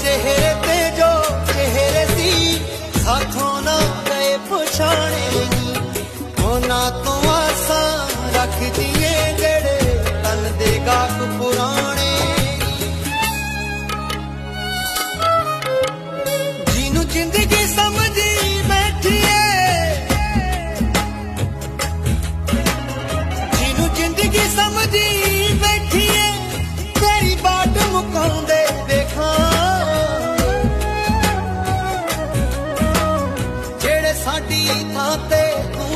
ਚਿਹਰੇ ਤੇ ਜੋ ਚਿਹਰੇ ਸੀ ਸਾਥੋਂ ਨਾ ਗਏ ਪਛਾਣੇ ਉਹਨਾਂ ਤੋਂ ਆਸਾਂ ਰੱਖਦੀ ਏ ਜਿਹੜੇ ਤਨ ਦੇਗਾ ਸਾਡੀ ਥਾਂ ਤੇ ਤੂੰ